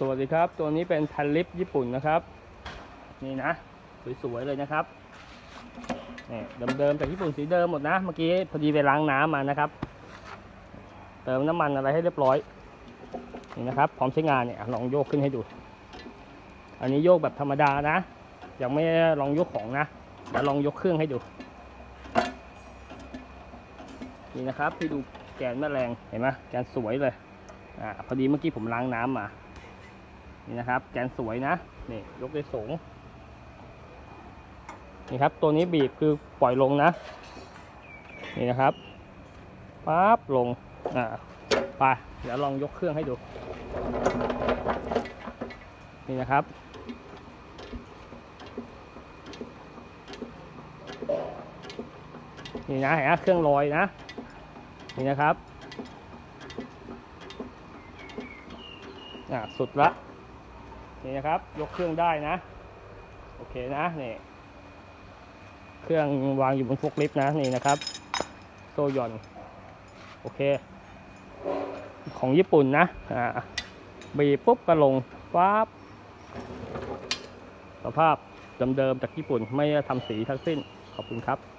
สวัสดีครับ ตัวนี้เป็นแพนลิฟญี่ปุ่นนะครับ นี่นะ สวยๆเลยนะครับนี่เดิมๆจากญี่ปุ่นสีเดิมหมดนะ เมื่อกี้พอดีไปล้างน้ำมานะครับ เติมน้ำมันอะไรให้เรียบร้อย นี่นะครับ พร้อมใช้งานเนี่ยลองโยกขึ้นให้ดู อันนี้โยกแบบธรรมดานะ ยังไม่ลองยกของนะเดี๋ยวลองยกเครื่องให้ดู นี่นะครับที่ดูแกนแม่แรงเห็นไหมแกนสวยเลยอ่าพอดีเมื่อกี้ผมล้างน้ำมา นี่นะครับ แกนสวยนะนี่ยกได้สูงนี่ครับ ตัวนี้บีบคือปล่อยลงนะ นี่นะครับปั๊บลงอ่าไปเดี๋ยวลองยกเครื่องให้ดู นี่นะครับ นี่นะเห็นไหมเครื่องลอยนะ นี่นะครับ อะสุดละ นี่นะครับ ยกเครื่องได้นะ โอเคนะนี่เครื่องวางอยู่บนฟุกลิฟต์นะนี่นะครับ โซยอนโอเค ของญี่ปุ่นนะอ่าบีบปุ๊บก็ลงปั๊บสภาพเดิมๆจากญี่ปุ่นไม่ได้ทำสีทั้งสิ้นขอบคุณครับ